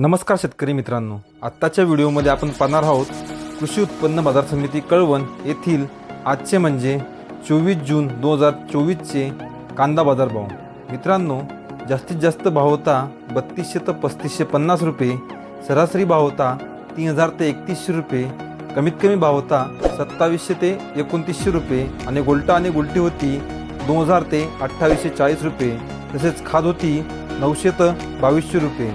नमस्कार शेतकरी मित्रांनो. आत्ताच्या व्हिडिओमध्ये आपण पाहणार आहोत कृषी उत्पन्न बाजार समिती कळवण येथील आजचे म्हणजे चोवीस जून दोन हजार चोवीसचे कांदा बाजारभाव. मित्रांनो जास्तीत जास्त भाव होता बत्तीसशे ते पस्तीसशे पन्नास रुपये सरासरी भाव होता तीन हजार ते एकतीसशे रुपये कमीत कमी भाव होता सत्तावीसशे ते एकोणतीसशे रुपये आणि गोल्टा आणि गुलटी होती दोन हजार ते अठ्ठावीसशे चाळीस रुपये तसेच खाद होती नऊशे ते बावीसशे रुपये.